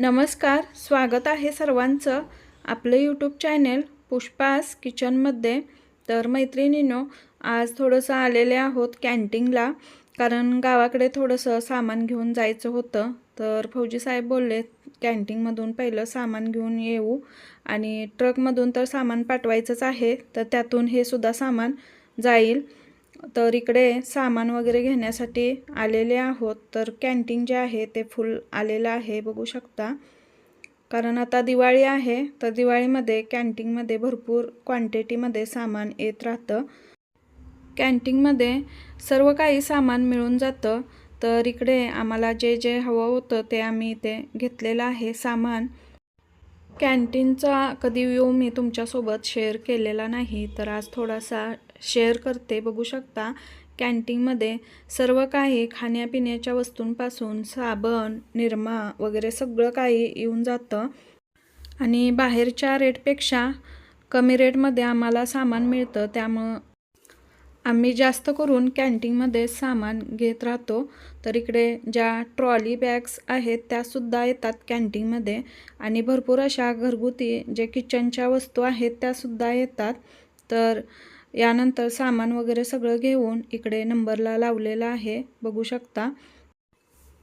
नमस्कार स्वागत आहे सर्वांचं आपलं यूट्यूब चॅनेल पुष्पास किचनमध्ये तर मैत्रिणींनो आज थोडंसं आलेले आहोत कॅन्टीनला कारण गावाकडे थोडंसं सामान घेऊन जायचं होतं. तर फौजी साहेब बोलले कॅन्टीनमधून पहिलं सामान घेऊन येऊ. आणि ट्रकमधून तर सामान पाठवायचंच आहे तर त्यातून हे सुद्धा सामान जाईल. तर इकडे सामान वगैरे घेण्यासाठी आलेले आहोत. तर कॅन्टीन जे आहे ते फुल आलेलं आहे बघू शकता. कारण आता दिवाळी आहे तर दिवाळीमध्ये कॅन्टीनमध्ये भरपूर क्वांटिटीमध्ये सामान येत राहतं. कॅन्टीनमध्ये सर्व काही सामान मिळून जातं. तर इकडे आम्हाला जे जे हवं होतं ते आम्ही इथे घेतलेलं आहे सामान. कॅन्टीनचा कधी व्ह्यू मी तुमच्यासोबत शेअर केलेला नाही तर आज थोडासा शेअर करते. बघू शकता कॅन्टीनमध्ये सर्व काही खाण्यापिण्याच्या वस्तूंपासून साबण निरमा वगैरे सगळं काही येऊन जातं. आणि बाहेरच्या रेटपेक्षा कमी रेटमध्ये आम्हाला सामान मिळतं त्यामुळं आम्ही जास्त करून कॅन्टीनमध्ये सामान घेत राहतो. तर इकडे ज्या ट्रॉली बॅग्स आहेत त्यासुद्धा येतात कॅन्टीनमध्ये. आणि भरपूर अशा घरगुती जे किचनच्या वस्तू आहेत त्यासुद्धा येतात. तर यानंतर सामान वगैरे सगळं घेऊन इकडे नंबरला लावलेला आहे. बघू शकता.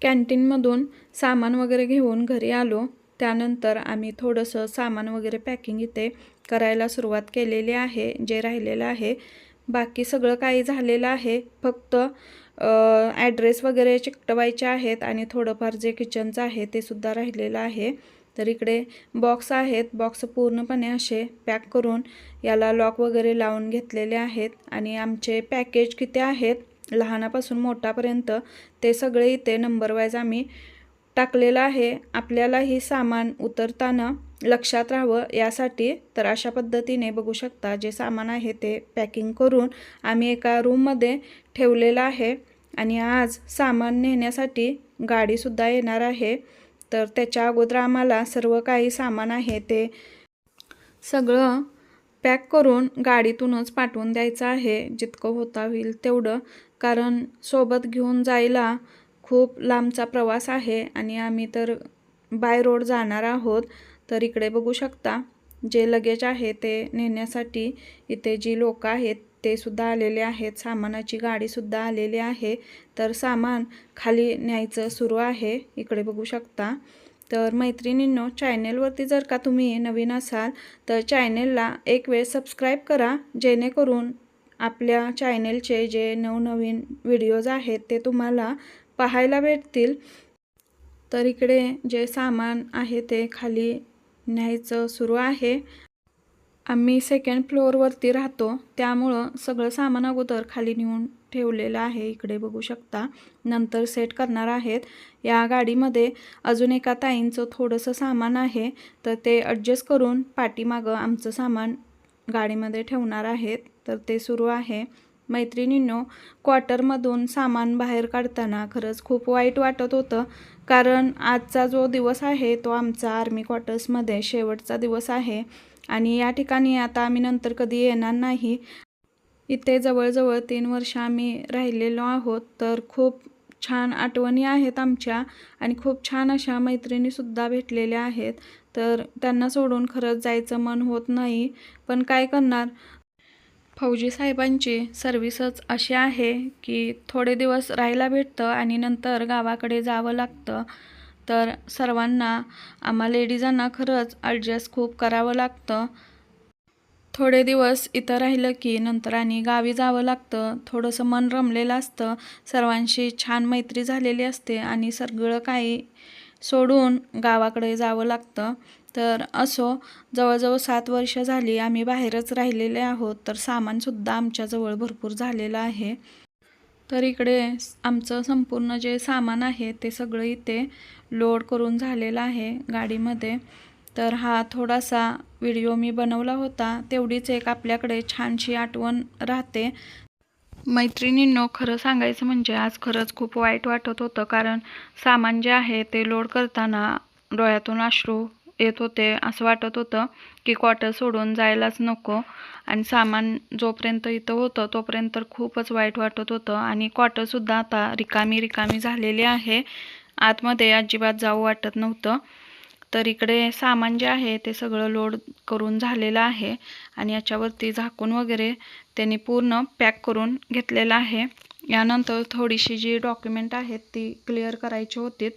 कॅन्टीनमधून सामान वगैरे घेऊन घरी आलो. त्यानंतर आम्ही थोडंसं सामान वगैरे पॅकिंग इथे करायला सुरुवात केलेली आहे जे राहिलेलं आहे. बाकी सगळं काही झालेलं आहे. फक्त ॲड्रेस वगैरे चिकटवायचे आहेत आणि थोडंफार जे किचनचं आहे ते सुद्धा राहिलेलं आहे. तर इकडे बॉक्स आहेत. बॉक्स पूर्णपणे असे पॅक करून याला लॉक वगैरे लावून घेतलेले आहेत. आणि आमचे पॅकेज किती आहेत? लहानापासून मोठापर्यंत ते सगळे इथे नंबरवाईज आम्ही टाकलेलं आहे. आपल्यालाही सामान उतरताना लक्षात राहावं. यासाठी तर अशा पद्धतीने बघू शकता जे सामान आहे ते पॅकिंग करून आम्ही एका रूममध्ये ठेवलेलं आहे. आणि आज सामान नेण्यासाठी गाडीसुद्धा येणार आहे. तर त्याच्या अगोदर आम्हाला सर्व काही सामान आहे ते सगळं पॅक करून गाडीतूनच पाठवून द्यायचं आहे. जितकं होता होईल तेवढं. कारण सोबत घेऊन जायला खूप लांबचा प्रवास आहे आणि आम्ही तर बाय रोड जाणार आहोत. तर इकडे बघू शकता जे लगेज आहे ते नेण्यासाठी इथे जी लोक आहेत ते सुद्धा आलेले आहेत. सामानाची गाडीसुद्धा आलेली आहे. तर सामान खाली न्यायचं सुरू आहे. इकडे बघू शकता. तर मैत्रिणींनो चॅनेलवरती जर का तुम्ही नवीन असाल तर चॅनेलला एक वेळ सबस्क्राईब करा जेणेकरून आपल्या चॅनेलचे जे नवनवीन व्हिडिओज आहेत ते तुम्हाला पाहायला भेटतील. तर इकडे जे सामान आहे ते खाली न्यायचं सुरू आहे. आम्ही सेकंड फ्लोअरवरती राहतो. त्यामुळं सगळं सामान अगोदर खाली नेऊन ठेवलेलं आहे. इकडे बघू शकता नंतर सेट करणार आहेत. या गाडीमध्ये अजून एका ताईंचं थोडंसं सामान आहे. तर ते ॲडजस्ट करून पाठीमागं आमचं सामान गाडीमध्ये ठेवणार आहेत. तर ते सुरू आहे. मैत्रिणींनो क्वार्टरमधून सामान बाहेर काढताना खरंच खूप वाईट वाटत होतं. कारण आजचा जो दिवस आहे तो आमचा आर्मी क्वार्टर्समध्ये शेवटचा दिवस आहे. आणि या ठिकाणी आता आम्ही नंतर कधी येणार नाही. इथे जवळजवळ तीन वर्ष आम्ही राहिलेलो आहोत. तर खूप छान आठवणी आहेत आमच्या. आणि खूप छान अशा मैत्रिणीसुद्धा भेटलेल्या आहेत. तर त्यांना सोडून खरंच जायचं मन होत नाही. पण काय करणार? फौजी साहेबांची सर्विसच अशी आहे की थोडे दिवस राहायला भेटतं आणि नंतर गावाकडे जावं लागतं. तर सर्वांना आम्हा लेडीजांना खरंच ॲडजस्ट खूप करावं लागतं. थोडे दिवस इथं राहिलं की नंतर आणि गावी जावं लागतं. थोडंसं मन रमलेलं असतं. सर्वांशी छान मैत्री झालेली असते आणि सगळं काही सोडून गावाकडे जावं लागतं. तर असो जवळजवळ सात वर्ष झाली आम्ही बाहेरच राहिलेले आहोत तर सामानसुद्धा आमच्याजवळ भरपूर झालेलं आहे. तर इकडे आमचं संपूर्ण जे सामान आहे ते सगळं इथे लोड करून झालेलं आहे गाडीमध्ये. तर हा थोडासा व्हिडिओ मी बनवला होता तेवढीच एक आपल्याकडे छानशी आठवण राहते. मैत्रिणींनो खरं सांगायचं म्हणजे आज खरंच खूप वाईट वाटत होतं. कारण सामान जे आहे ते लोड करताना डोळ्यातून अश्रू येत होते असं वाटत होतं की क्वार्टर सोडून जायलाच नको. आणि सामान जोपर्यंत इथं होतं तोपर्यंत तर खूपच वाईट वाटत होतं. आणि क्वार्टरसुद्धा आता रिकामी रिकामी झालेली आहे. आतमध्ये अजिबात जाऊ वाटत नव्हतं. तर इकडे सामान जे आहे ते सगळं लोड करून झालेलं आहे. आणि याच्यावरती झाकून वगैरे त्यांनी पूर्ण पॅक करून घेतलेलं आहे. यानंतर थोडीशी जी डॉक्युमेंट आहेत ती क्लिअर करायची होती.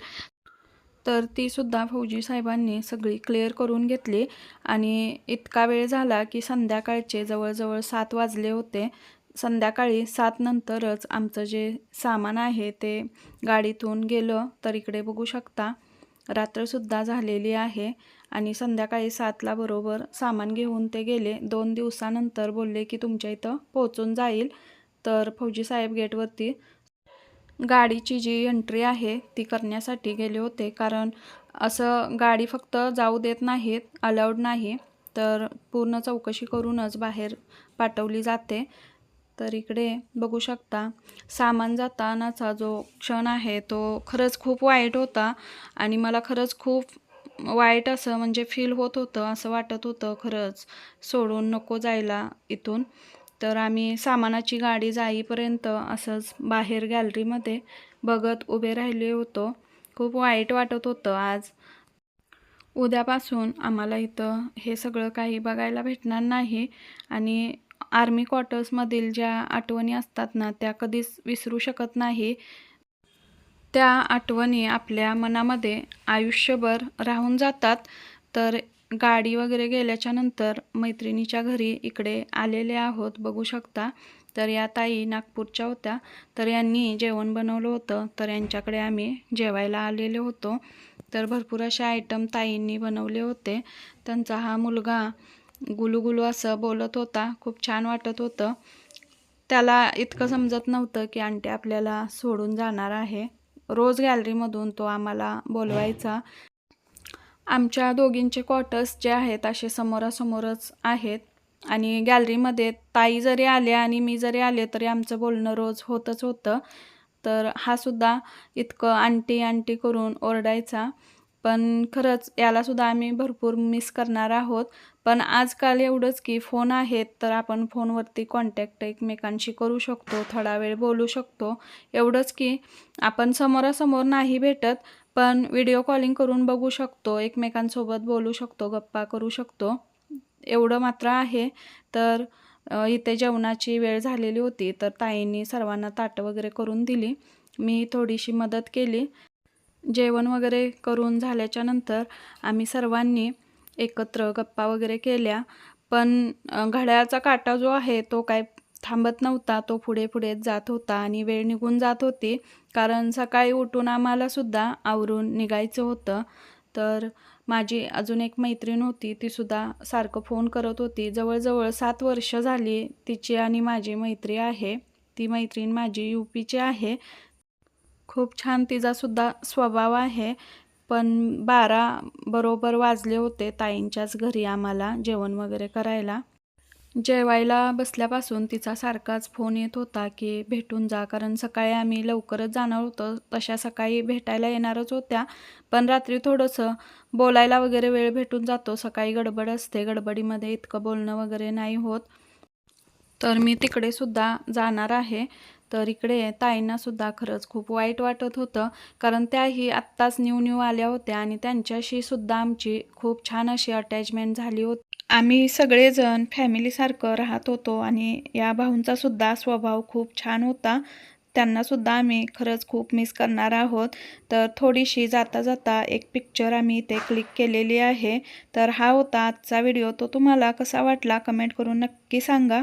तर तीसुद्धा फौजी साहेबांनी सगळी क्लिअर करून घेतली. आणि इतका वेळ झाला की संध्याकाळचे जवळजवळ सात वाजले होते. संध्याकाळी सात नंतरच आमचं जे सामान आहे ते गाडीतून गेलं. तर इकडे बघू शकता रात्रसुद्धा झालेली आहे आणि संध्याकाळी सातला बरोबर सामान घेऊन ते गेले. दोन दिवसानंतर बोलले की तुमच्या इथं पोहोचून जाईल. तर फौजी साहेब गेटवरती गाडीची जी एंट्री आहे ती करण्यासाठी गेले होते. कारण असं गाडी फक्त जाऊ देत नाहीत अलाउड नाही. तर पूर्ण चौकशी करूनच बाहेर पाठवली जाते. तर इकडे बघू शकता सामान जातानाचा जो क्षण आहे तो खरंच खूप वाईट होता आणि मला खरंच खूप वाईट असं म्हणजे फील होत होतं असं वाटत होतं खरंच. सोडून नको जायला इथून. तर आम्ही सामानाची गाडी जाईपर्यंत असंच बाहेर गॅलरीमध्ये बघत उभे राहिले होतो. खूप वाईट वाटत होतं आज. उद्यापासून आम्हाला इथं हे सगळं काही बघायला भेटणार नाही आणि आर्मी क्वार्टर्समधील ज्या आठवणी असतात ना त्या कधीच विसरू शकत नाही. त्या आठवणी आपल्या मनामध्ये आयुष्यभर राहून जातात. तर गाडी वगैरे गेल्याच्यानंतर मैत्रिणीच्या घरी इकडे आलेले आहोत बघू शकता. तर या ताई नागपूरच्या होत्या. तर यांनी जेवण बनवलं होतं. तर यांच्याकडे आम्ही जेवायला आलेले होतो. तर भरपूर असे आयटम ताईंनी बनवले होते. त्यांचा हा मुलगा गुलूगुलू असं बोलत होता. खूप छान वाटत होतं. त्याला इतकं समजत नव्हतं की आंटी आपल्याला सोडून जाणार आहे. रोज गॅलरीमधून तो आम्हाला बोलवायचा. आमच्या दोघींचे क्वार्टर्स जे आहेत असे समोरासमोरच आहेत. आणि गॅलरीमध्ये ताई जरी आले आणि मी जरी आले तरी आमचं बोलणं रोज होतच होतं. तर हा सुद्धा इतकं आंटी आंटी करून ओरडायचा. पण खरंच यालासुद्धा आम्ही भरपूर मिस करणार आहोत. पण आजकाल एवढंच की फोन आहेत तर आपण फोनवरती कॉन्टॅक्ट एकमेकांशी करू शकतो थोडा वेळ बोलू शकतो. एवढंच की आपण समोरासमोर नाही भेटत पण व्हिडिओ कॉलिंग करून बघू शकतो एकमेकांसोबत बोलू शकतो गप्पा करू शकतो. एवढं मात्र आहे. तर इथे जेवणाची वेळ झालेली होती तर ताईंनी सर्वांना ताटं वगैरे करून दिली. मी थोडीशी मदत केली. जेवण वगैरे करून झाल्याच्यानंतर आम्ही सर्वांनी एकत्र गप्पा वगैरे केल्या. पण घड्याळाचा काटा जो आहे तो काय थांबत नव्हता. तो पुढे पुढे जात होता आणि वेळ निघून जात होती. कारण सकाळी उठून आम्हालासुद्धा आवरून निघायचं होतं. तर माझी अजून एक मैत्रीण होती. तीसुद्धा सारखं फोन करत होती. जवळजवळ सात वर्ष झाली तिची आणि माझी मैत्री आहे. ती मैत्रीण माझी यू पीची आहे. खूप छान तिचासुद्धा स्वभाव आहे. पण बारा बरोबर वाजले होते ताईंच्याच घरी आम्हाला जेवण वगैरे करायला. जेवायला बसल्यापासून तिचा सारखाच फोन येत होता की भेटून जा कारण सकाळी आम्ही लवकरच जाणार होतो. तशा सकाळी भेटायला येणारच होत्या. पण रात्री थोडंसं बोलायला वगैरे वेळ भेटून जातो. सकाळी गडबड असते. गडबडीमध्ये इतकं बोलणं वगैरे नाही होत. तर मी तिकडे सुद्धा जाणार आहे. तर इकडे ताईंनासुद्धा खरंच खूप वाईट वाटत होतं. कारण त्याही आत्ताच न्यू न्यू आल्या होत्या आणि त्यांच्याशी सुद्धा आमची खूप छान अशी अटॅचमेंट झाली होती. आम्ही सगळेजण फॅमिलीसारखं राहत होतो आणि या भाऊंचा सुद्धा स्वभाव खूप छान होता. त्यांनासुद्धा आम्ही खरंच खूप मिस करणार आहोत. तर थोडीशी जाता जाता एक पिक्चर आम्ही इथे क्लिक केलेली आहे. तर हा होता आजचा व्हिडिओ तो तुम्हाला कसा वाटला? कमेंट करून नक्की सांगा.